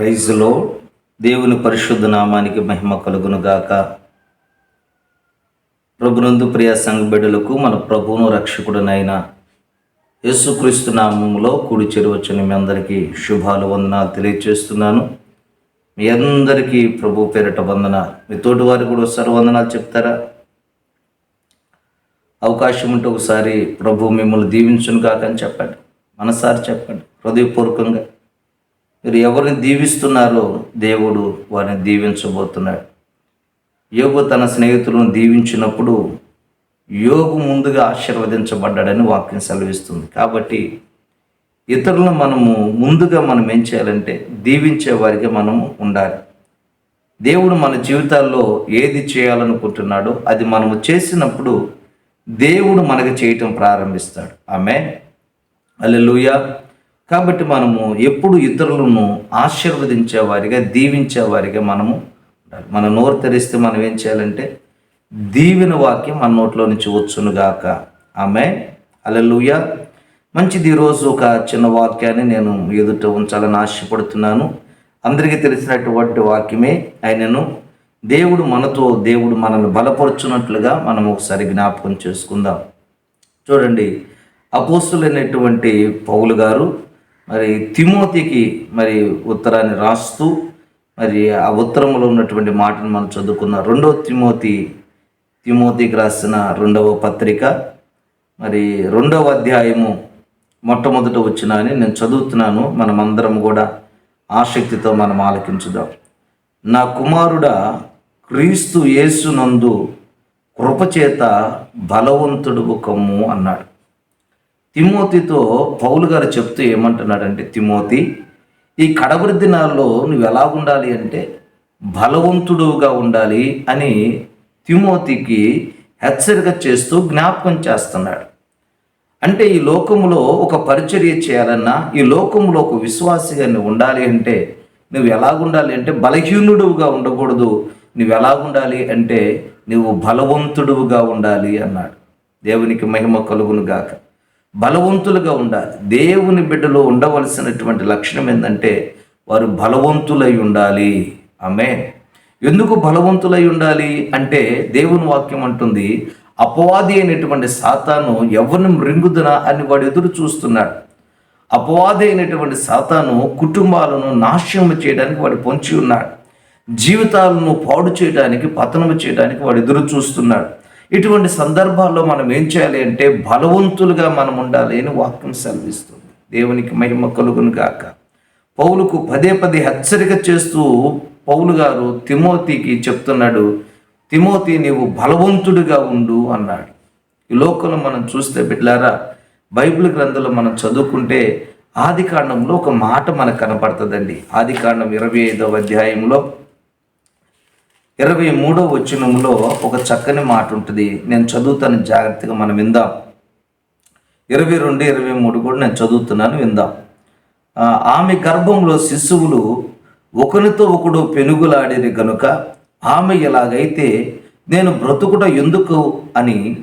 ప్రైజ్లో దేవుని పరిశుద్ధ నామానికి మహిమ కలుగునుగాక. ప్రభునందు ప్రియ సంఘ బిడ్డలకు మన ప్రభువును రక్షకుడునైన యేసుక్రీస్తు నామంలో కూడి చేరవచ్చిన మీ అందరికీ శుభాలు వందనాలు తెలియజేస్తున్నాను మీ అందరికీ ప్రభు పేరిట వందన మీ తోటి వారికి కూడా ఒకసారి వందనాలు చెప్తారా? అవకాశం ఉంటే ఒకసారి ప్రభు మిమ్మల్ని దీవించును కాక అని చెప్పండి. మనసారి చెప్పండి. హృదయపూర్వకంగా. మీరు ఎవరిని దీవిస్తున్నారో దేవుడు వారిని దీవించబోతున్నాడు. యోగు తన స్నేహితులను దీవించినప్పుడు యోగు ముందుగా ఆశీర్వదించబడ్డాడని వాక్యం సెలవిస్తుంది. కాబట్టి ఇతరులను మనము ముందుగా మనం ఏం చేయాలంటే దీవించే వారికి మనము ఉండాలి. దేవుడు మన జీవితాల్లో ఏది చేయాలనుకుంటున్నాడో అది మనము చేసినప్పుడు దేవుడు మనకు చేయటం ప్రారంభిస్తాడు. ఆమె అల్లెలుయా కాబట్టి మనము ఎప్పుడు ఇతరులను ఆశీర్వదించే వారిగా దీవించే వారిగా మనము ఉండాలి. మన నోరు తెరిస్తే మనం ఏం చేయాలంటే దీవిన వాక్యం మన నోట్లో నుంచి వచ్చునుగాక ఆమె అల్లెలుయ మంచిది ఈరోజు ఒక చిన్న వాక్యాన్ని నేను ఎదుట ఉంచాలని ఆశపడుతున్నాను. అందరికీ తెలిసినటువంటి వాక్యమే ఆయనను దేవుడు మనతో దేవుడు మనల్ని బలపరుచున్నట్లుగా మనం ఒకసారి జ్ఞాపకం చేసుకుందాం. చూడండి అపోస్తులైనటువంటి పౌలు గారు మరి తిమోతికి మరి ఉత్తరాన్ని రాస్తూ మరి ఆ ఉత్తరంలో ఉన్నటువంటి మాటను మనం చదువుకున్నాం రెండవ తిమోతి తిమోతికి రాసిన రెండవ పత్రిక. మరి రెండవ అధ్యాయము మొట్టమొదట వచ్చిన అని నేను చదువుతున్నాను. మనమందరం కూడా ఆసక్తితో మనం ఆలకించుదాం. నా కుమారుడా క్రీస్తు యేసునందు కృపచేత బలవంతుడు కమ్ము అన్నాడు. తిమోతితో పౌలు గారు చెప్తూ ఏమంటున్నాడంటే తిమోతి ఈ కడవరి దినాల్లో నువ్వు ఎలా ఉండాలి అంటే బలవంతుడుగా ఉండాలి అని తిమోతికి హెచ్చరిక చేస్తూ జ్ఞాపకం చేస్తున్నాడు. అంటే ఈ లోకంలో ఒక పరిచర్య చేయాలన్నా ఈ లోకంలో ఒక విశ్వాసిగా నువ్వు ఉండాలి అంటే నువ్వు ఎలాగుండాలి అంటే బలహీనుడుగా ఉండకూడదు. నువ్వు ఎలాగుండాలి అంటే నువ్వు బలవంతుడుగా ఉండాలి అన్నాడు. దేవునికి మహిమ కలుగును గాక. బలవంతులుగా ఉండాలి. దేవుని బిడ్డలో ఉండవలసినటువంటి లక్షణం ఏంటంటే వారు బలవంతులై ఉండాలి. ఆమె ఎందుకు బలవంతులై ఉండాలి? అంటే దేవుని వాక్యం అంటుంది అపవాది అయినటువంటి సాతాను ఎవరిని మృంగుదునా అని వాడు ఎదురు చూస్తున్నాడు. అపవాది అయినటువంటి సాతాను కుటుంబాలను నాశనం చేయడానికి వాడు పొంచి ఉన్నాడు. జీవితాలను పాడు చేయడానికి పతనము చేయడానికి వాడు ఎదురు చూస్తున్నాడు. ఇటువంటి సందర్భాల్లో మనం ఏం చేయాలి అంటే బలవంతులుగా మనం ఉండాలి అని వాక్యం సెలవిస్తుంది. దేవునికి మహిమ కలుగును గాక. పౌలుకు పదే పదే హెచ్చరిక చేస్తూ పౌలు గారు తిమోతికి చెప్తున్నాడు తిమోతి నీవు బలవంతుడిగా ఉండు అన్నాడు. ఈ లోకంలో మనం చూస్తే బిడ్లారా బైబిల్ గ్రంథంలో మనం చదువుకుంటే ఆది కాండంలో ఒక మాట మనకు కనపడుతుందండి. ఆది కాండం ఇరవై ఐదవ అధ్యాయంలో ఇరవై మూడో వచనంలో ఒక చక్కని మాట ఉంటుంది. నేను చదువుతాను జాగ్రత్తగా మనం విందాం. ఇరవై రెండు ఇరవై మూడు కూడా నేను చదువుతున్నాను విందాం. ఆమె గర్భంలో శిశువులు ఒకరితో ఒకడు పెనుగులాడేది కనుక ఆమె ఎలాగైతే నేను బ్రతుకుట ఎందుకు? అని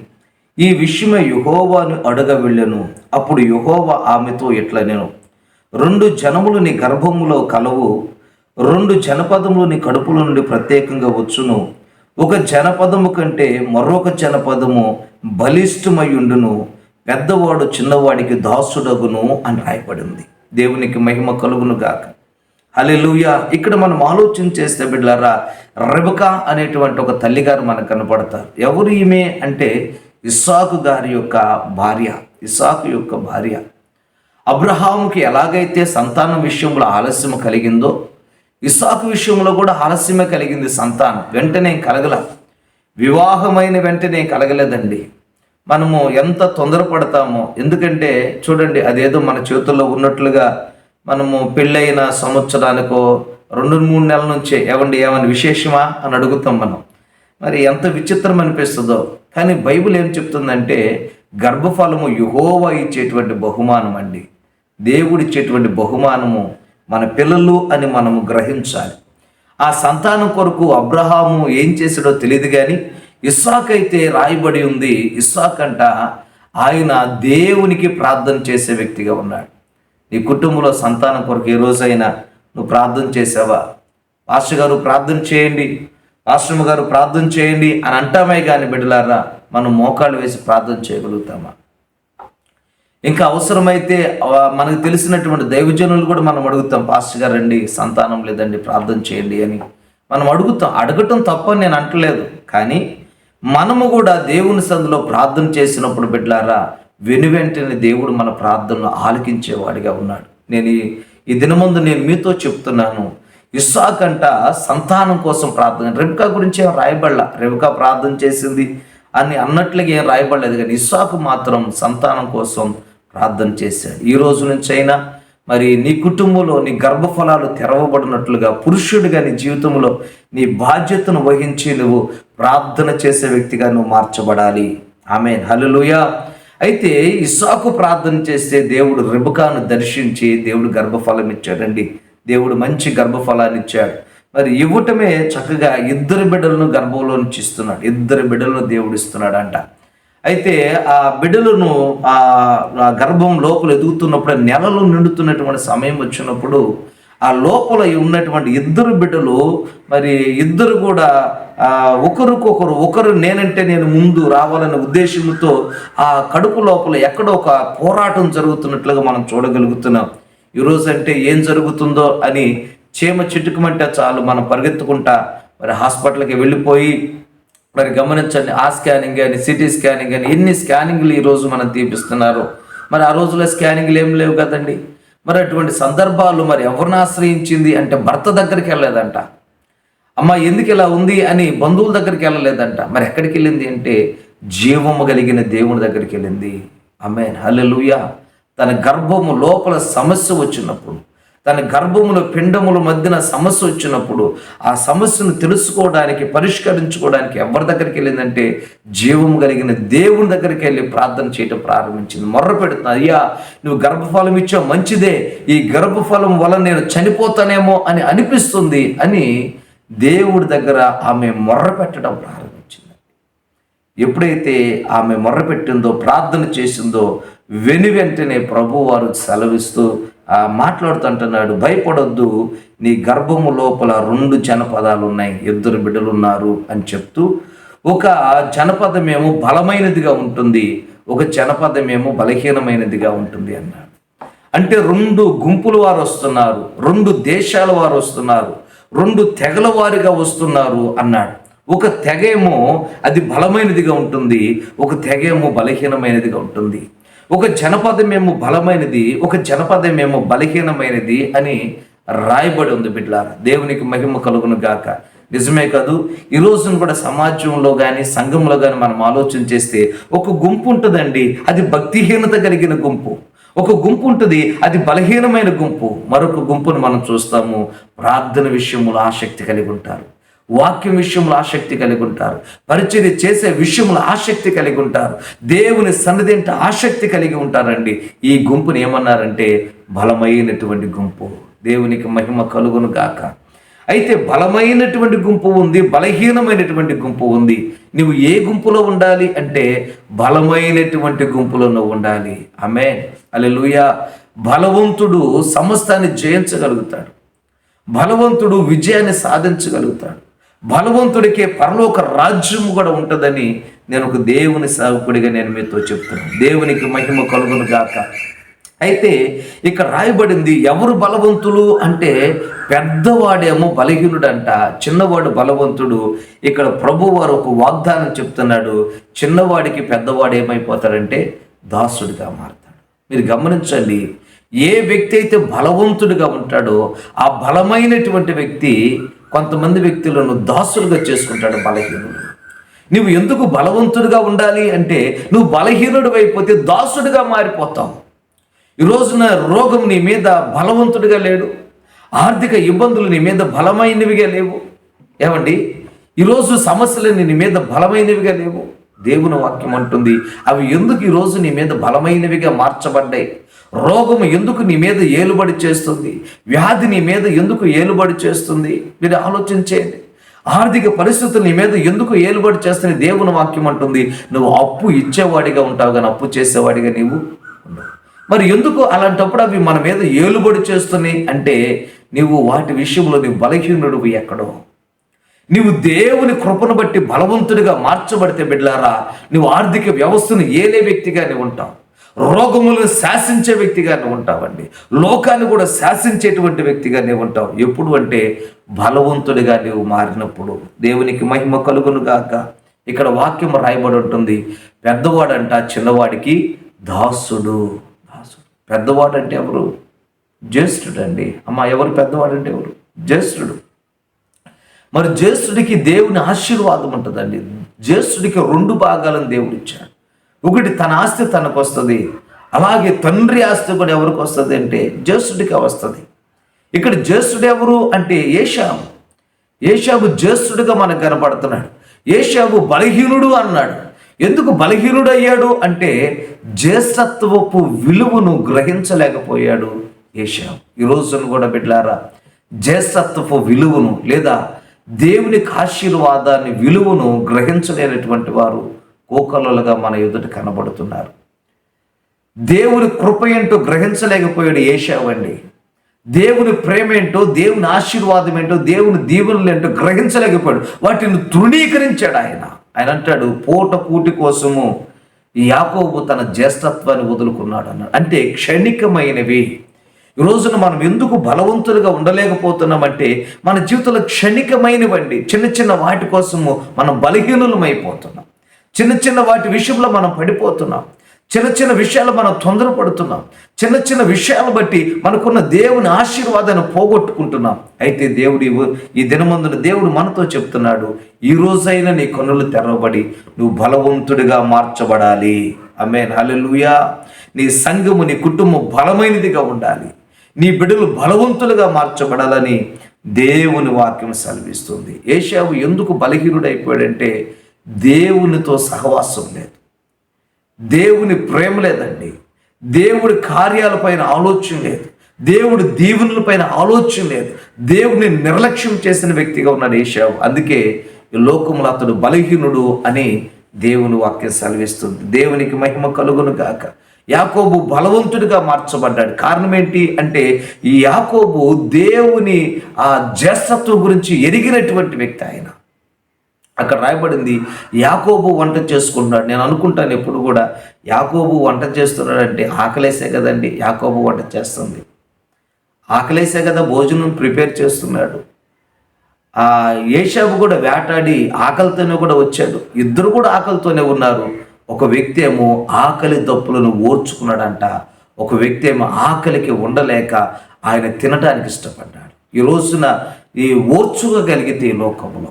ఈ విషయమే యుహోవాను అడగ వెళ్ళాను. అప్పుడు యుహోవా ఆమెతో ఇట్లా నేను రెండు జనములు నీ గర్భములో కలవు. రెండు జనపదములు నీ కడుపులో నుండి ప్రత్యేకంగా వచ్చును. ఒక జనపదము కంటే మరొక జనపదము బలిష్టమై పెద్దవాడు చిన్నవాడికి దాసుడగును అని రాయబడింది. దేవునికి మహిమ కలుగును గాక. అలెలుయ ఇక్కడ మనం ఆలోచన చేస్తే బిడ్డారా రెబకా అనేటువంటి ఒక తల్లిగారు మనకు కనపడతారు. ఎవరు ఈమె అంటే ఇస్సాకు గారి యొక్క భార్య ఇస్సాకు యొక్క భార్య. అబ్రహాముకి ఎలాగైతే సంతానం విషయంలో ఆలస్యం కలిగిందో ఇసాకు విషయంలో కూడా ఆలస్యమే కలిగింది సంతానం. వెంటనే కలగల. వివాహమైన వెంటనే కలగలేదండి. మనము ఎంత తొందరపడతామో ఎందుకంటే చూడండి అదేదో మన చేతుల్లో ఉన్నట్లుగా మనము పెళ్ళైన సంవత్సరానికో రెండు మూడు నెలల నుంచే ఏమండి ఏమని విశేషమా అని అడుగుతాం మనం. మరి ఎంత విచిత్రం అనిపిస్తుందో. కానీ బైబిల్ ఏం చెప్తుందంటే గర్భఫలము యుహోవా ఇచ్చేటువంటి బహుమానం అండి దేవుడిచ్చేటువంటి బహుమానము మన పిల్లలు అని మనము గ్రహించాలి. ఆ సంతానం కొరకు అబ్రహాము ఏం చేసాడో తెలియదు కానీ ఇస్సాక్ అయితే రాయబడి ఉంది ఇస్సాక్ అంట ఆయన దేవునికి ప్రార్థన చేసే వ్యక్తిగా ఉన్నాడు. నీ కుటుంబంలో సంతానం కొరకు ఏ రోజైనా నువ్వు ప్రార్థన చేసావా? పాస్టర్ గారు ప్రార్థన చేయండి ఆశ్రమ గారు ప్రార్థన చేయండి అని అంటామే కానీ బిడ్డలారా మనం మోకాళ్ళు వేసి ప్రార్థన చేయగలుగుతామా? ఇంకా అవసరమైతే మనకు తెలిసినటువంటి దైవజనులు కూడా మనం అడుగుతాం పాస్టర్ గారు రండి సంతానం లేదండి ప్రార్థన చేయండి అని. మనం అడుగుతాం అడగటం తప్పని నేను అంటలేదు. కానీ మనము కూడా దేవుని సందులో ప్రార్థన చేసినప్పుడు బిడ్డలారా వెను వెంటనే దేవుడు మన ప్రార్థనను ఆలకించేవాడిగా ఉన్నాడు. నేను ఈ- ఈ దినమందు నేను మీతో చెప్తున్నాను ఇస్సాకంట సంతానం కోసం ప్రార్థన రెబికా గురించి ఏం రాయబడలా? రెబికా ప్రార్థన చేసింది అని అన్నట్లుగా ఏం రాయబడలేదు. కానీ ఇస్సాకు మాత్రం సంతానం కోసం ప్రార్థన చేశాడు. ఈ రోజు నుంచి అయినా మరి నీ కుటుంబంలో నీ గర్భఫలాలు తెరవబడినట్లుగా పురుషుడిగా నీ జీవితంలో నీ బాధ్యతను వహించి నువ్వు ప్రార్థన చేసే వ్యక్తిగా నువ్వు మార్చబడాలి. ఆమె హల్లెలూయా. అయితే ఇసాకు ప్రార్థన చేస్తే దేవుడు రిబకాను దర్శించి దేవుడు గర్భఫలం ఇచ్చాడండి దేవుడు మంచి గర్భఫలాన్ని ఇచ్చాడు. మరి ఇవ్వటమే చక్కగా ఇద్దరు బిడ్డలను గర్భంలో నుంచి ఇస్తున్నాడు. ఇద్దరు బిడ్డలను దేవుడు ఇస్తున్నాడంట. అంట అయితే ఆ బిడ్డలను ఆ గర్భం లోపల ఎదుగుతున్నప్పుడు నెలలు నిండుతున్నటువంటి సమయం వచ్చినప్పుడు ఆ లోపల ఉన్నటువంటి ఇద్దరు బిడ్డలు మరి ఇద్దరు కూడా ఒకరికొకరు ఒకరు నేనంటే నేను ముందు రావాలనే ఉద్దేశంతో ఆ కడుపు లోపల ఎక్కడో ఒక పోరాటం జరుగుతున్నట్లుగా మనం చూడగలుగుతున్నాం. ఈరోజు అంటే ఏం జరుగుతుందో అని చీమ చిటుకమంటే చాలు మనం పరిగెత్తుకుంటా మరి హాస్పిటల్కి వెళ్ళిపోయి మరి గమనించండి ఆ స్కానింగ్ కానీ సిటీ స్కానింగ్ కానీ ఎన్ని స్కానింగ్లు ఈరోజు మనం తీపిస్తున్నారు? మరి ఆ రోజుల్లో స్కానింగ్లు ఏం లేవు కదండి? మరి అటువంటి సందర్భాలు మరి ఎవరిని ఆశ్రయించింది అంటే భర్త దగ్గరికి వెళ్ళలేదంట. అమ్మ ఎందుకు ఇలా ఉంది అని బంధువుల దగ్గరికి వెళ్ళలేదంట. మరి ఎక్కడికి వెళ్ళింది అంటే జీవము కలిగిన దేవుని దగ్గరికి వెళ్ళింది. ఆమె హల్లెలూయ. తన గర్భము లోపల సమస్య వచ్చినప్పుడు తన గర్భములో పిండముల మధ్యన సమస్య వచ్చినప్పుడు ఆ సమస్యను తెలుసుకోవడానికి పరిష్కరించుకోవడానికి ఎవరి దగ్గరికి వెళ్ళిందంటే జీవము కలిగిన దేవుని దగ్గరికి వెళ్ళి ప్రార్థన చేయటం ప్రారంభించింది. మొర్ర పెడుతుంది అయ్యా నువ్వు గర్భఫలం ఇచ్చావు మంచిదే. ఈ గర్భఫలం వల్ల నేను చనిపోతానేమో అని అనిపిస్తుంది అని దేవుడి దగ్గర ఆమె మొర్ర పెట్టడం ప్రారంభించింది. ఎప్పుడైతే ఆమె మొర్రపెట్టిందో ప్రార్థన చేసిందో వెను వెంటనే ప్రభువారు సెలవిస్తూ మాట్లాడుతుంటున్నాడు. భయపడొద్దు. నీ గర్భము లోపల రెండు జనపదాలు ఉన్నాయి ఇద్దరు బిడ్డలు ఉన్నారు అని చెప్తూ ఒక జనపదమేమో బలమైనదిగా ఉంటుంది. ఒక జనపదమేమో బలహీనమైనదిగా ఉంటుంది అన్నాడు. అంటే రెండు గుంపుల వారు వస్తున్నారు. రెండు దేశాల వారు వస్తున్నారు. రెండు తెగల వారిగా వస్తున్నారు అన్నాడు. ఒక తెగేమో అది బలమైనదిగా ఉంటుంది. ఒక తెగేమో బలహీనమైనదిగా ఉంటుంది. ఒక జనపదమేమో బలమైనది ఒక జనపదమేమో బలహీనమైనది అని రాయబడి ఉంది బిడ్లారా. దేవునికి మహిమ కలుగును గాక. నిజమే కాదు ఈ రోజున కూడా సమాజంలో కానీ సంఘంలో కానీ మనం ఆలోచన చేస్తే ఒక గుంపు ఉంటుందండి. అది భక్తిహీనత కలిగిన గుంపు. ఒక గుంపు ఉంటుంది అది బలహీనమైన గుంపు. మరొక గుంపును మనం చూస్తాము. ప్రార్థన విషయంలో ఆసక్తి కలిగి ఉంటారు. వాక్యం విషయంలో ఆసక్తి కలిగి ఉంటారు. పరిచర్య చేసే విషయంలో ఆసక్తి కలిగి ఉంటారు. దేవుని సన్నిధి అంటే ఆసక్తి కలిగి ఉంటారండి. ఈ గుంపుని ఏమన్నారంటే బలమైనటువంటి గుంపు. దేవునికి మహిమ కలుగును గాక. అయితే బలమైనటువంటి గుంపు ఉంది బలహీనమైనటువంటి గుంపు ఉంది. నువ్వు ఏ గుంపులో ఉండాలి అంటే బలమైనటువంటి గుంపులో నువ్వు ఉండాలి. ఆమె అలెలుయ బలవంతుడు సమస్తాన్ని జయించగలుగుతాడు. బలవంతుడు విజయాన్ని సాధించగలుగుతాడు. బలవంతుడికే పరలోక రాజ్యము కూడా ఉంటుందని నేను ఒక దేవుని సేవకుడిగా నేను మీతో చెప్తున్నాను. దేవునికి మహిమ కలుగును గాక. అయితే ఇక్కడ రాయబడింది ఎవరు బలవంతులు అంటే పెద్దవాడేమో బలహీనుడంట చిన్నవాడు బలవంతుడు. ఇక్కడ ప్రభువారు ఒక వాగ్దానం చెప్తున్నాడు చిన్నవాడికి పెద్దవాడు ఏమైపోతాడంటే దాసుడిగా మారుతాడు. మీరు గమనించండి ఏ వ్యక్తి అయితే బలవంతుడిగా ఉంటాడో ఆ బలమైనటువంటి వ్యక్తి కొంతమంది వ్యక్తులను దాసులుగా చేసుకుంటాడు బలహీనుడు. నువ్వు ఎందుకు బలవంతుడిగా ఉండాలి అంటే నువ్వు బలహీనుడు అయిపోతే దాసుడిగా మారిపోతావు. ఈ రోజున రోగం నీ మీద బలవంతుడిగా లేడు. ఆర్థిక ఇబ్బందులు నీ మీద బలమైనవిగా లేవు. ఏమండి? ఈరోజు సమస్యలు నీ మీద బలమైనవిగా లేవు. దేవుని వాక్యం అంటుంది అవి ఎందుకు ఈరోజు నీ మీద బలమైనవిగా మార్చబడ్డాయి? రోగము ఎందుకు నీ మీద ఏలుబడి చేస్తుంది? వ్యాధి నీ మీద ఎందుకు ఏలుబడి చేస్తుంది? మీరు ఆలోచించేయండి. ఆర్థిక పరిస్థితులు నీ మీద ఎందుకు ఏలుబడి చేస్తుంది? దేవుని వాక్యం అంటుంది నువ్వు అప్పు ఇచ్చేవాడిగా ఉంటావు కానీ అప్పు చేసేవాడిగా నీవు మరి ఎందుకు అలాంటప్పుడు అవి మన మీద ఏలుబడి చేస్తున్నాయి? అంటే నీవు వాటి విషయంలో నీవు బలహీనుడు ఎక్కడో. నీవు దేవుని కృపను బట్టి బలవంతుడిగా మార్చబడితే బిడ్లారా నువ్వు ఆర్థిక వ్యవస్థను ఏలే వ్యక్తిగా నువ్వు ఉంటావు. రోగములను శాసించే వ్యక్తిగా నువ్వు ఉంటావండి. లోకాన్ని కూడా శాసించేటువంటి వ్యక్తిగా నీవు ఉంటావు. ఎప్పుడు అంటే బలవంతుడిగా నీవు మారినప్పుడు. దేవునికి మహిమ కలుగును గాక. ఇక్కడ వాక్యం రాయబడి ఉంటుంది. పెద్దవాడంట చిన్నవాడికి దాసుడు. దాసుడు. పెద్దవాడంటే ఎవరు? జ్యేష్ఠుడు అండి అమ్మ ఎవరు పెద్దవాడంటే ఎవరు? జ్యేష్ఠుడు. మరి జ్యేష్ఠుడికి దేవుని ఆశీర్వాదం ఉంటుందండి. జ్యేష్ఠుడికి రెండు భాగాలను దేవుడు ఇచ్చాడు. ఒకటి తన ఆస్తి తనకు వస్తుంది. అలాగే తండ్రి ఆస్తి కూడా ఎవరికి వస్తుంది అంటే జ్యేష్ఠుడికి వస్తుంది. ఇక్కడ జ్యేష్ఠుడు ఎవరు అంటే ఏషాము ఏషాబు జ్యేష్ఠుడిగా మనకు కనపడుతున్నాడు. ఏషాబు బలహీనుడు అన్నాడు. ఎందుకు బలహీనుడు అయ్యాడు అంటే జ్యేష్ఠత్వపు విలువను గ్రహించలేకపోయాడు ఏషాబు ఈ రోజున కూడా బిడ్లారా జ్యేష్ఠత్వపు విలువను లేదా దేవునికి ఆశీర్వాదాన్ని విలువను గ్రహించలేనటువంటి వారు కోకలలుగా మన ఎదుట కనబడుతున్నారు. దేవుని కృప ఏంటో గ్రహించలేకపోయాడు ఏషావండి దేవుని ప్రేమ ఏంటో దేవుని ఆశీర్వాదం ఏంటో దేవుని దీవెనలు ఏంటో గ్రహించలేకపోయాడు. వాటిని తృణీకరించాడు ఆయన. ఆయన అంటాడు పూట పూటి కోసము యాకోబు తన జ్యేష్ఠత్వాన్ని వదులుకున్నాడు అన్నాడు. అంటే క్షణికమైనవి. ఈ రోజున మనం ఎందుకు బలవంతులుగా ఉండలేకపోతున్నామంటే మన జీవితంలో క్షణికమైనవండి. చిన్న చిన్న వాటి కోసము మనం బలహీనులమైపోతున్నాం. చిన్న చిన్న వాటి విషయంలో మనం పడిపోతున్నాం. చిన్న చిన్న విషయాలు మనం తొందరపడుతున్నాం. చిన్న చిన్న విషయాలు బట్టి మనకున్న దేవుని ఆశీర్వాదాన్ని పోగొట్టుకుంటున్నాం. అయితే దేవుడు ఈ- దినమందున దేవుడు మనతో చెప్తున్నాడు ఈ రోజైనా నీ కన్నులు తెరవబడి నువ్వు బలవంతుడిగా మార్చబడాలి. అమేన్ హలెలుయా నీ సంఘము నీ కుటుంబం బలమైనదిగా ఉండాలి. నీ బిడ్డలు బలవంతులుగా మార్చబడాలని దేవుని వాక్యం సెలవిస్తుంది. ఏషావు ఎందుకు బలహీనుడైపోయాడంటే దేవునితో సహవాసం లేదు. దేవుని ప్రేమ లేదండి. దేవుడి కార్యాలపైన ఆలోచన లేదు. దేవుడి పైన ఆలోచన లేదు. దేవుని నిర్లక్ష్యం చేసిన వ్యక్తిగా ఉన్నాడు ఏషావు అందుకే ఈ లోకములో అతడు బలహీనుడు అని దేవుని వాక్యం సెలవిస్తుంది. దేవునికి మహిమ కలుగును గాక. యాకోబు బలవంతుడిగా మార్చబడ్డాడు. కారణం ఏంటి అంటే ఈ యాకోబు దేవుని ఆ జస్సత్వం గురించి ఎరిగినటువంటి వ్యక్తి ఆయన. అక్కడ రాయబడింది యాకోబు వంట చేసుకుంటున్నాడు. నేను అనుకుంటాను ఎప్పుడు కూడా యాకోబు వంట చేస్తున్నాడంటే ఆకలేసే కదండి యాకోబు వంట చేస్తుంది. ఆకలేసే కదా భోజనం ప్రిపేర్ చేస్తున్నాడు. ఆ ఏషాబు కూడా వేటాడి ఆకలితోనే కూడా వచ్చాడు. ఇద్దరు కూడా ఆకలితోనే ఉన్నారు. ఒక వ్యక్తి ఏమో ఆకలి దప్పులను ఓర్చుకున్నాడంట. ఒక వ్యక్తి ఏమో ఆకలికి ఉండలేక ఆయన తినడానికి ఇష్టపడ్డాడు. ఈ రోజున ఈ ఓర్చుకోగలిగితే ఈ లోకంలో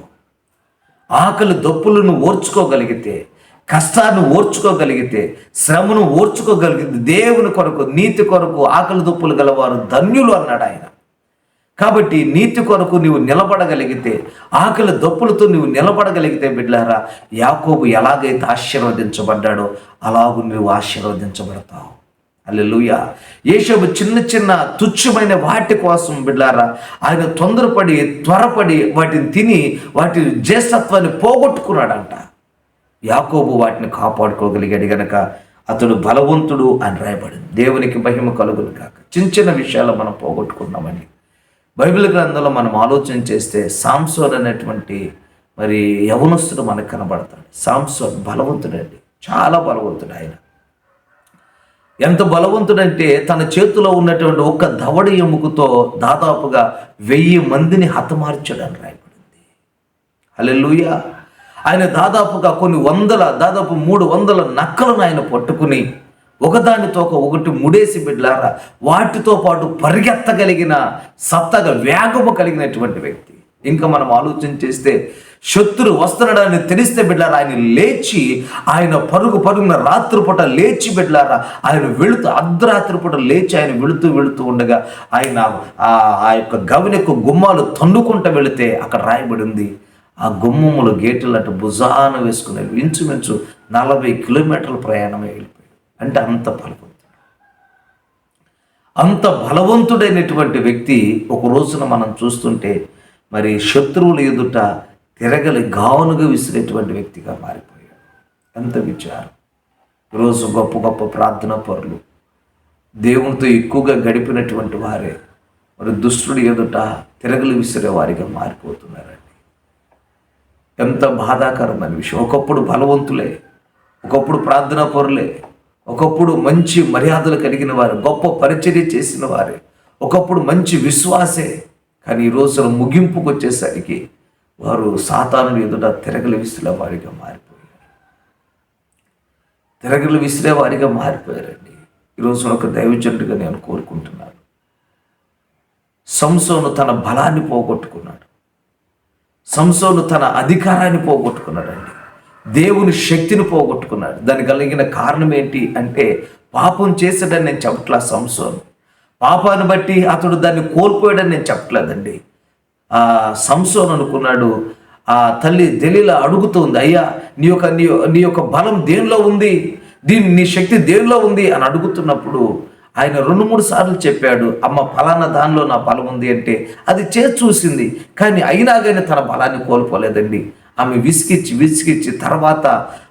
ఆకలి దప్పులను ఓర్చుకోగలిగితే కష్టాన్ని ఓర్చుకోగలిగితే శ్రమను ఓర్చుకోగలిగితే దేవుని కొరకు నీతి కొరకు ఆకలి దప్పులు గలవారు ధన్యులు అన్నాడు ఆయన. కాబట్టి నీతి కొరకు నీవు నిలబడగలిగితే ఆకలి దప్పులతో నీవు నిలబడగలిగితే బిడ్డారా యాకోబు ఎలాగైతే ఆశీర్వదించబడ్డాడో అలాగూ నువ్వు ఆశీర్వదించబడతావు. అల్లెలుయ యేషబు చిన్న చిన్న తుచ్చమైన వాటి కోసం బిడ్డారా ఆయన తొందరపడి త్వరపడి వాటిని తిని వాటి జ్యేష్ఠత్వాన్ని పోగొట్టుకున్నాడంట. యాకోబు వాటిని కాపాడుకోగలిగాడు గనక అతడు బలవంతుడు అని రాయబడింది. దేవునికి మహిమ కలుగును కాక చిన్న చిన్న విషయాలు మనం పోగొట్టుకున్నామండి. బైబిల్ గ్రంథంలో మనం ఆలోచన చేస్తే సాంసోన్ అనేటువంటి మరి యవనస్తుడు మనకు కనబడతాడు. సాంసోన్ బలవంతుడండి. చాలా బలవంతుడు ఆయన. ఎంత బలవంతుడంటే తన చేతిలో ఉన్నటువంటి ఒక్క దవడ ఎముకతో దాదాపుగా వెయ్యి మందిని హతమార్చాడని రాయబడింది. హల్లెలూయా. ఆయన దాదాపుగా కొన్ని వందల దాదాపు మూడు వందల నక్కలను ఆయన పట్టుకుని ఒకదానితో ఒక ఒకటి ముడేసి బిడ్లారా వాటితో పాటు పరిగెత్తగలిగిన సత్తగా వేగము కలిగినటువంటి వ్యక్తి. ఇంకా మనం ఆలోచన చేస్తే శత్రు వస్తున్నాడని తెలిస్తే బిడ్డారా ఆయన లేచి ఆయన పరుగు పరుగున రాత్రిపూట లేచి బిడ్డారా ఆయన వెళుతూ అర్ధరాత్రి పూట లేచి ఆయన వెళుతూ వెళుతూ ఉండగా ఆయన ఆ ఆ యొక్క గవినెక్కు గుమ్మాలు తన్నుకుంటూ వెళితే అక్కడ రాయబడి ఉంది. ఆ గుమ్మములు గేట్లు అటు భుజాన వేసుకుని ఇంచుమించు నలభై కిలోమీటర్ల ప్రయాణమే వెళ్ళిపోయాడు. అంటే అంత బలవంతుడు. అంత బలవంతుడైనటువంటి వ్యక్తి ఒక రోజున మనం చూస్తుంటే మరి శత్రువుల ఎదుట తిరగలి గావునుగా విసిరేటువంటి వ్యక్తిగా మారిపోయాడు. ఎంత విచారం. ఈరోజు గొప్ప గొప్ప ప్రార్థన పరులు. దేవునితో ఎక్కువగా గడిపినటువంటి వారే మరి దుష్టుడు ఎదుట తిరగలు విసిరే వారిగా మారిపోతున్నారండి. ఎంత బాధాకరమైన విషయం. ఒకప్పుడు బలవంతులే ఒకప్పుడు ప్రార్థనా పరులే ఒకప్పుడు మంచి మర్యాదలు కలిగిన వారు గొప్ప పరిచర్య చేసిన వారే ఒకప్పుడు మంచి విశ్వాసే కానీ ఈ రోజున ముగింపుకు వచ్చేసరికి వారు సాతానుడు ఎదుట తిరగలు విసిరే వారిగా మారిపోయారు. తిరగలు విసిరే వారిగా మారిపోయారండి. ఈరోజు ఒక దైవజనుడిగా నేను కోరుకుంటున్నాను. సంసోను తన బలాన్ని పోగొట్టుకున్నాడు. సంసోను తన అధికారాన్ని పోగొట్టుకున్నాడండి. దేవుని శక్తిని పోగొట్టుకున్నాడు. దానికి కలిగిన కారణం ఏంటి అంటే పాపం చేశాడని నేను చెప్పట్లా సంసోను. పాపాన్ని బట్టి అతడు దాన్ని కోల్పోయాడని నేను చెప్పట్లేదండి. ఆ సంసోన్ అనుకున్నాడు. ఆ తల్లి దెలీల అడుగుతుంది అయ్యా నీ యొక్క నీ నీ యొక్క బలం దేనిలో ఉంది? దీని నీ శక్తి దేనిలో ఉంది? అని అడుగుతున్నప్పుడు ఆయన రెండు మూడు సార్లు చెప్పాడు అమ్మ ఫలానా దానిలో నా బలం ఉంది అంటే అది చేసి చూసింది కానీ అయినా కానీ తన బలాన్ని కోల్పోలేదండి. ఆమె విసిగిచ్చి విసిగిచ్చి తర్వాత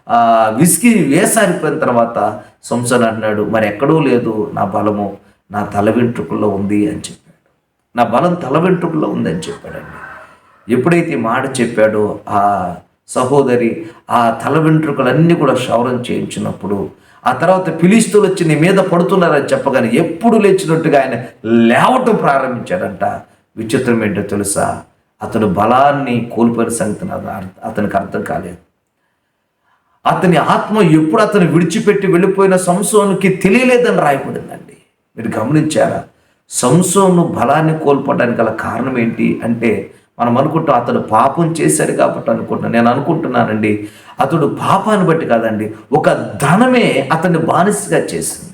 ఆ, విసిగి వేసారిపోయిన తర్వాత సంసన్ అన్నాడు మరి ఎక్కడో లేదు నా బలము. నా తల వెంట్రుకల్లో ఉంది అని చెప్పాడు. నా బలం తల వెంట్రుకల్లో ఉందని చెప్పాడండి. ఎప్పుడైతే మాట చెప్పాడో ఆ సహోదరి ఆ తల వెంట్రుకలన్నీ కూడా క్షౌరం చేయించినప్పుడు ఆ తర్వాత పిలిస్తులు వచ్చి నీ మీద పడుతున్నారని చెప్పగానే ఎప్పుడు లేచినట్టుగా ఆయన లేవటం ప్రారంభించాడంట. విచిత్రం ఏంటో తెలుసా? అతడు బలాన్ని కోల్పోయిన సంగతి అతనికి అర్థం కాలేదు. అతని ఆత్మ ఎప్పుడు అతను విడిచిపెట్టి వెళ్ళిపోయిన సంసోనుకి తెలియలేదని రాయబడిందండి. మీరు గమనించారా? సంసోను బలాన్ని కోల్పోవడానికి గల కారణం ఏంటి అంటే మనం అనుకుంటాం అతడు పాపం చేశాడు కాబట్టి అనుకుంటున్నాను. నేను అనుకుంటున్నానండి అతడు పాపాన్ని బట్టి కాదండి ఒక ధనమే అతన్ని బానిసగా చేసింది.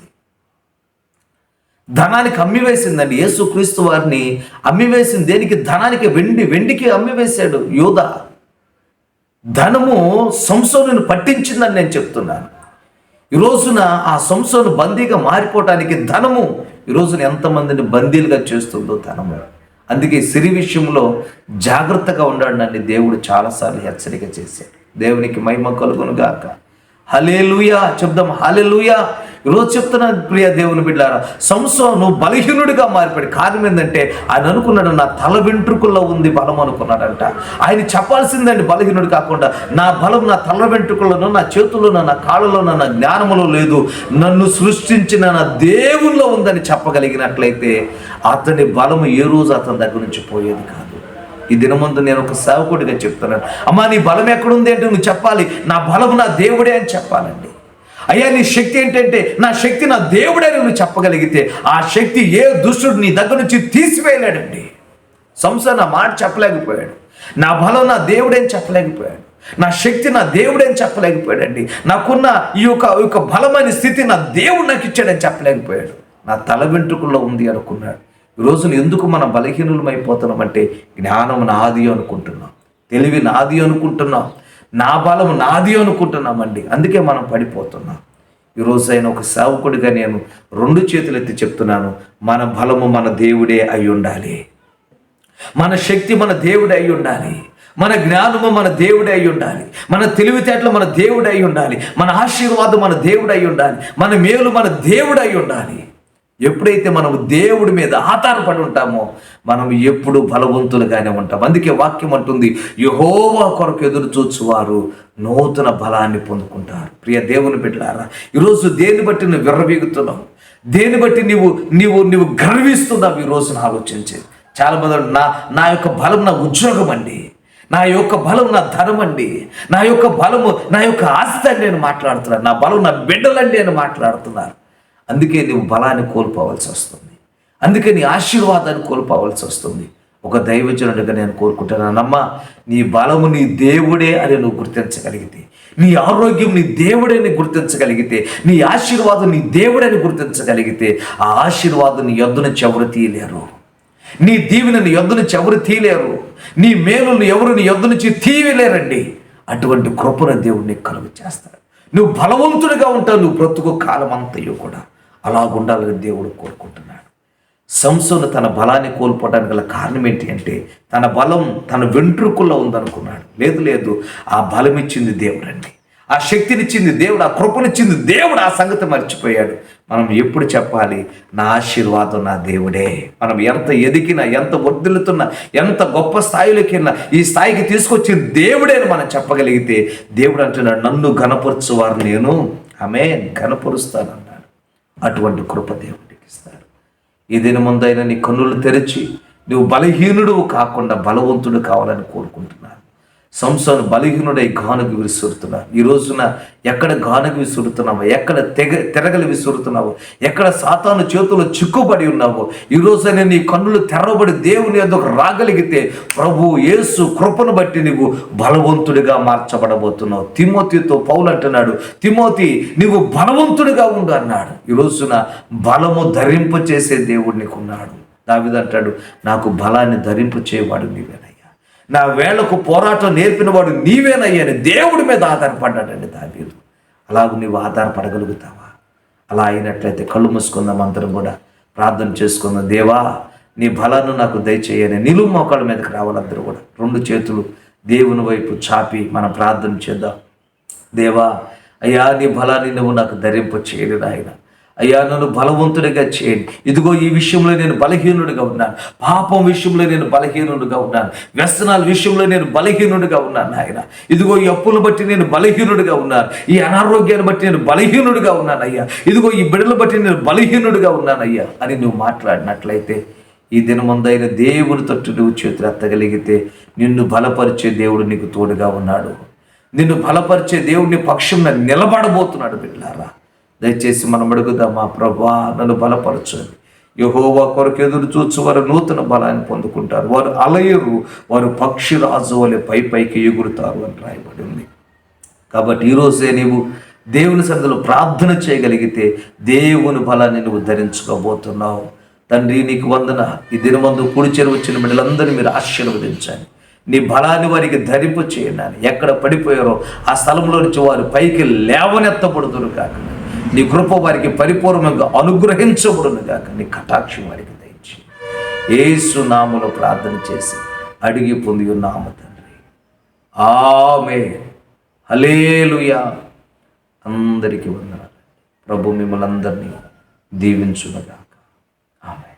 ధనానికి అమ్మివేసిందండి యేసుక్రీస్తు వారిని అమ్మివేసింది దేనికి? ధనానికి వెండి వెండికి అమ్మివేశాడు యోధ ధనము సంసోను పట్టించిందని నేను చెప్తున్నాను. ఈ రోజున ఆ సంసోను బందీగా మారిపోవటానికి ధనము ఈ రోజున ఎంతమందిని బందీలుగా చేస్తుందో ధనము. అందుకే సిరి విషయంలో జాగ్రత్తగా ఉండండి దేవుడు చాలాసార్లు హెచ్చరిక చేశాడు. దేవునికి మహిమ కలుగును గాక. హలేలుయా చెప్దాం హలేలుయా ఈరోజు చెప్తున్నాను ప్రియ దేవుని బిడ్డారా సంసోను బలహీనుడిగా మారిపోయాడు. కారణం ఏంటంటే ఆయన అనుకున్నాడు నా తల వెంట్రుకల్లో ఉంది బలం అనుకున్నాడంట. ఆయన చెప్పాల్సిందండి బలహీనుడు కాకుండా నా బలం నా తల వెంట్రుకల్లోనో నా చేతుల్లోనో నా కాళ్ళలోనో నా జ్ఞానములో లేదు. నన్ను సృష్టించిన నా దేవుల్లో ఉందని చెప్పగలిగినట్లయితే అతని బలము ఏ రోజు అతని దగ్గర నుంచి పోయేది కాదు. ఈ దినమందు నేను ఒక సేవకుడిగా చెప్తున్నాను. అమ్మా నీ బలం ఎక్కడుంది అంటే నువ్వు చెప్పాలి. నా బలము నా దేవుడే అని చెప్పాలండి. అయ్యా నీ శక్తి ఏంటంటే నా శక్తి నా దేవుడే నువ్వు చెప్పగలిగితే ఆ శక్తి ఏ దుష్టుడు నీ దగ్గర నుంచి తీసివేయలేడండి. సంసార్ నా మాట చెప్పలేకపోయాడు. నా బలం నా దేవుడేం చెప్పలేకపోయాడు. నా శక్తి నా దేవుడేం చెప్పలేకపోయాడండి. నాకున్న ఈ యొక్క ఈ యొక్క బలమైన స్థితి నా దేవుడు నాకు ఇచ్చాడని చెప్పలేకపోయాడు. నా తల వెంట్రుకల్లో ఉంది అనుకున్నాడు. ఈ రోజున ఎందుకు మనం బలహీనులమైపోతున్నాం అంటే జ్ఞానం నాది అనుకుంటున్నాం. తెలివి నాది అనుకుంటున్నాం. నా బలం నాది అనుకుంటున్నామండి. అందుకే మనం పడిపోతున్నాం. ఈరోజు అయిన ఒక సేవకుడిగా నేను రెండు చేతులు ఎత్తి చెప్తున్నాను. మన బలము మన దేవుడే అయి ఉండాలి. మన శక్తి మన దేవుడే అయి ఉండాలి. మన జ్ఞానము మన దేవుడే అయి ఉండాలి. మన తెలివితేటలు మన దేవుడే అయి ఉండాలి. మన ఆశీర్వాదం మన దేవుడు అయి ఉండాలి. మన మేలు మన దేవుడు అయి ఉండాలి. ఎప్పుడైతే మనం దేవుడి మీద ఆధారపడి ఉంటామో మనం ఎప్పుడు బలవంతులుగానే ఉంటాం. అందుకే వాక్యం అంటుంది యహోవా కొరకు ఎదురు చూచువారు నూతన బలాన్ని పొందుకుంటారు. ప్రియ దేవుని బిడ్డలారా ఈరోజు దేన్ని బట్టి నువ్వు విర్రవీగుతున్నావు? దేన్ని బట్టి నీవు నీవు నీవు గర్విస్తున్నావు ఈ రోజున ఆలోచించేది చాలామంది నా నా యొక్క బలం నా ఉద్యోగం అండి. నా యొక్క బలం నా ధనం అండి. నా యొక్క బలము నా యొక్క ఆస్తి అని నేను మాట్లాడుతున్నాను నా బలం నా బిడ్డలండి అని మాట్లాడుతున్నారు. అందుకే నువ్వు బలాన్ని కోల్పోవాల్సి వస్తుంది. అందుకే నీ ఆశీర్వాదాన్ని కోల్పోవాల్సి వస్తుంది. ఒక దైవజనుడిగా నేను కోరుకుంటున్నానమ్మా నీ బలము నీ దేవుడే అని నువ్వు గుర్తించగలిగితే నీ ఆరోగ్యం నీ దేవుడని గుర్తించగలిగితే నీ ఆశీర్వాదం నీ దేవుడని గుర్తించగలిగితే ఆ ఆశీర్వాదం నీ యొద్ద నుంచి తీయలేరు. నీ దీవెన నీ యొద్ద తీయలేరు. నీ మేలును ఎవరు నీ యొద్దు నుంచి తీయలేరండి. అటువంటి కృపణ దేవుడిని కలుగు చేస్తాడు నువ్వు బలవంతుడిగా ఉంటావు నువ్వు బ్రతుకు కాలం అంతయు కూడా. అలా ఉండాలని దేవుడు కోరుకుంటున్నాడు. సంసోను తన బలాన్ని కోల్పోవడానికి గల కారణం ఏంటి అంటే తన బలం తన వెంట్రుకుల్లో ఉందనుకున్నాడు. లేదు లేదు ఆ బలం ఇచ్చింది దేవుడండి. ఆ శక్తినిచ్చింది దేవుడు ఆ కృపనిచ్చింది దేవుడు ఆ సంగతి మర్చిపోయాడు. మనం ఎప్పుడు చెప్పాలి నా ఆశీర్వాదం నా దేవుడే. మనం ఎంత ఎదిగినా ఎంత వర్ధిల్లుతున్నా ఎంత గొప్ప స్థాయిలోకిన్నా ఈ స్థాయికి తీసుకొచ్చిన దేవుడే అని మనం చెప్పగలిగితే దేవుడు అంటున్నాడు నన్ను గణపరచు వారు నేను. ఆమె ఘనపరుస్తాను. అటువంటి కృప దేవుడికి ఇస్తాడు ఈ దినముందైనా నీ కన్నులు తెరిచి నువ్వు బలహీనుడు కాకుండా బలవంతుడు కావాలని కోరుకుంటున్నాను. సంస్థను బలహీనుడై గానుగు విసురుతున్నావు. ఈ రోజున ఎక్కడ గానుగు విసురుతున్నావో? ఎక్కడ తెగ తెరగలి విసురుతున్నావో? ఎక్కడ సాతాను చేతుల్లో చిక్కుబడి ఉన్నావో? ఈ రోజున నీ కన్నులు తెరవబడి దేవుని ఎందుకు రాగలిగితే ప్రభు యేసు కృపను బట్టి నువ్వు బలవంతుడిగా మార్చబడబోతున్నావు. తిమోతితో పౌలు అంటున్నాడు తిమోతి నువ్వు బలవంతుడిగా ఉండు అన్నాడు. ఈ రోజున బలము ధరింప చేసే దేవుడు నీకున్నాడు. దావిదంటాడు నాకు బలాన్ని ధరింపు చేయవాడు నీవే. నా వేళకు పోరాటం నేర్పినవాడు నీవేనయ్యని దేవుడి మీద ఆధారపడ్డాడండి దావీదు. అలాగ నీవు ఆధారపడగలుగుతావా? అలా అయినట్లయితే కళ్ళు మూసుకుందాం అందరం కూడా. ప్రార్థన చేసుకుందాం. దేవా నీ బలాన్ని నాకు దయచేయని నిలువు మోకాళ్ళ మీదకి రావాలందరూ కూడా. రెండు చేతులు దేవుని వైపు చాపి మనం ప్రార్థన చేద్దాం. దేవా అయ్యా నీ బలాన్ని నువ్వు నాకు ధరింప చేయలేదు నాయన. అయ్యా నన్ను బలవంతుడిగా చేయండి. ఇదిగో ఈ విషయంలో నేను బలహీనుడిగా ఉన్నాను. పాపం విషయంలో నేను బలహీనుడిగా ఉన్నాను. వ్యసనాల విషయంలో నేను బలహీనుడిగా ఉన్నాను ఆయన ఇదిగో ఈ అప్పులు బట్టి నేను బలహీనుడిగా ఉన్నాను. ఈ అనారోగ్యాన్ని బట్టి నేను బలహీనుడిగా ఉన్నాను అయ్యా. ఇదిగో ఈ బిడ్డలు బట్టి నేను బలహీనుడిగా ఉన్నాను అయ్యా అని నువ్వు మాట్లాడినట్లయితే ఈ దినమందైన దేవుని తట్టు నువ్వు చేతులెత్తగలిగితే నిన్ను బలపరిచే దేవుడు నీకు తోడుగా ఉన్నాడు. నిన్ను బలపరిచే దేవుడిని పక్షంలో నిలబడబోతున్నాడు బిడ్డారా దయచేసి మనం అడుగుదాం మా ప్రభా నన్ను బలపరచండి. యహోవా కొరకు ఎదురు చూచు వారు నూతన బలాన్ని పొందుకుంటారు. వారు అలయరు వారు పక్షి రాజు వలె పై పైకి ఎగురుతారు అని రాయబడి ఉంది. కాబట్టి ఈరోజే నీవు దేవుని సన్నిధిలో ప్రార్థన చేయగలిగితే దేవుని బలాన్ని నువ్వు ధరించుకోబోతున్నావు. తండ్రి నీకు వందన. ఈ దినమందు కుడిచేరు వచ్చిన బిడ్డలందరినీ మీరు ఆశీర్వదించండి. నీ బలాన్ని వారికి ధరింపు చేయండి ఎక్కడ పడిపోయారో ఆ స్థలంలో నుంచి వారు పైకి లేవనెత్తబడుతురు కాకుండా నీ కృప వారికి పరిపూర్ణంగా అనుగ్రహించబడునుగాక నీ కటాక్షం వారికి దయచి ఏసు నాములో ప్రార్థన చేసి అడిగి పొంది ఉన్నాము తండ్రి. ఆమె హలేలుయా అందరికీ వందనాలు. ప్రభు మిమ్మల్ని అందరినీ దీవించునుగాక ఆమె